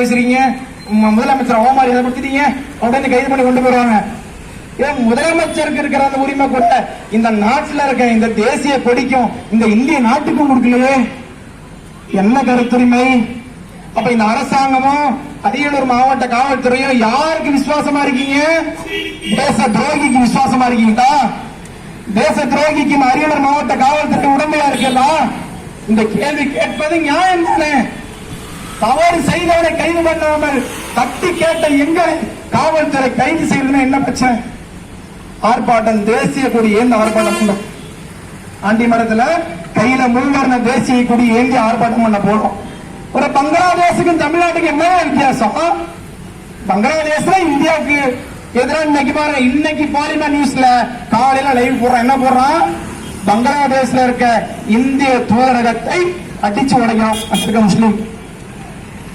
பேசுறீங்க? முதலமைச்சர் அவமாரி படுத்திட்டீங்க உடனே கைது பண்ணி கொண்டு போறாங்க. ஏன் முதலமைச்சருக்கு இருக்கிற அந்த உரிமை கூட இந்த நாட்டில் இருக்க இந்த தேசிய கொடிக்கும் இந்த இந்திய நாட்டுக்கும் கொடுக்கலையே? என்ன கருத்துரிமை? அப்ப இந்த அரசாங்கமும் அரியலூர் மாவட்ட காவல்துறையும் யாருக்கு விசுவாசமா இருக்கீங்க? தேச துரோகிக்கு விசுவாசமா இருக்கீங்களா? தேச துரோகிக்கு அரியலூர் மாவட்ட காவல்துறை உடமையா இருக்கல? இந்த கேள்வி கேட்பது நியாயம் தானே? தவறு செய்தவனை கைது பண்ணாமல் தட்டி கேட்ட எங்களை காவல்துறை கைது செய்யறதுன்னா என்ன பிரச்சனை? ஆர்ப்பாட்டம் தேசிய கொடி ஏந்த ஆர்ப்பாட்டம் பண்ணோம் ஆண்டி மரத்துல கையில முன்வர்ண தேசிய கொடி ஏந்தி ஆர்ப்பாட்டம் பண்ண போறோம். ஒரு பங்களாதேஷுக்கும் தமிழ்நாட்டுக்கு என்ன வித்தியாசம்? பங்களாதேஷ்ல இந்தியாவுக்கு எதிராக இன்னைக்கு பாரு இன்னைக்கு பாலிமர் நியூஸ்ல காலையில லைவ் போடுறான் என்ன போடுறான் பங்களாதேஷ்ல இருக்க இந்திய தூதரகத்தை அடிச்சு உடைக்கணும் அங்க முஸ்லீம்.